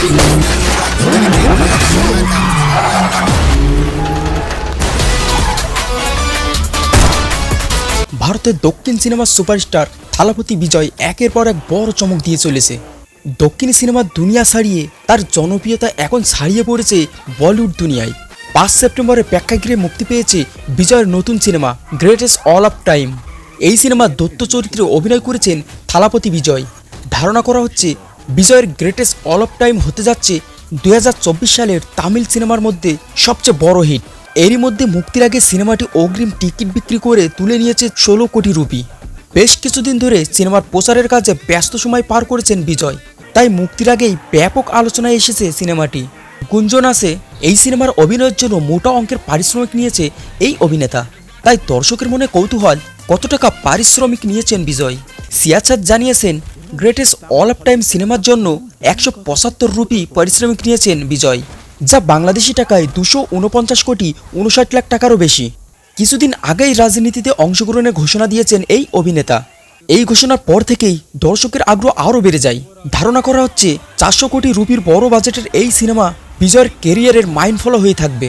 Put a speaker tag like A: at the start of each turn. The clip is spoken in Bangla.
A: ভারতের দক্ষিণ সিনেমার সুপারস্টার থালাপতি বিজয় একের পর এক বড় চমক দিয়ে চলেছে। দক্ষিণী সিনেমার দুনিয়া ছাড়িয়ে তার জনপ্রিয়তা এখন ছাড়িয়ে পড়েছে বলিউড দুনিয়ায়। পাঁচ সেপ্টেম্বরে প্রেক্ষাগৃহে মুক্তি পেয়েছে বিজয়ের নতুন cinema greatest all of time. এই সিনেমার দত্ত চরিত্রে অভিনয় করেছেন থালাপতি বিজয়। ধারণা করা হচ্ছে বিজয়ের গ্রেটেস্ট অল অফ টাইম হতে যাচ্ছে দুই হাজার চব্বিশ সালের তামিল সিনেমার মধ্যে সবচেয়ে বড় হিট এরই মধ্যে মুক্তির আগে সিনেমাটি অগ্রিম টিকিট বিক্রি করে তুলে নিয়েছে ষোলো কোটি রুপি। বেশ কিছুদিন ধরে সিনেমার প্রচারের কাজে ব্যস্ত সময় পার করেছেন বিজয়। তাই মুক্তির আগেই ব্যাপক আলোচনায় এসেছে সিনেমাটি। গুঞ্জন আছে, এই সিনেমার অভিনয়ের জন্য মোটা অঙ্কের পারিশ্রমিক নিয়েছে এই অভিনেতা। তাই দর্শকের মনে কৌতূহল, কত টাকা পারিশ্রমিক নিয়েছেন বিজয়? সিয়াচাঁদ জানিয়েছেন গ্রেটেস্ট অল অফ টাইম সিনেমার জন্য একশো পঁচাত্তর রুপি পারিশ্রমিক নিয়েছেন বিজয়, যা বাংলাদেশি টাকায় দুশো উনপঞ্চাশ কোটি উনষাট লাখ টাকারও বেশি। কিছুদিন আগেই রাজনীতিতে অংশগ্রহণের ঘোষণা দিয়েছেন এই অভিনেতা। এই ঘোষণার পর থেকেই দর্শকের আগ্রহ আরও বেড়ে যায়। ধারণা করা হচ্ছে চারশো কোটি রুপির বড় বাজেটের এই সিনেমা বিজয়ের কেরিয়ারের মাইন্ড ফলো হয়ে থাকবে।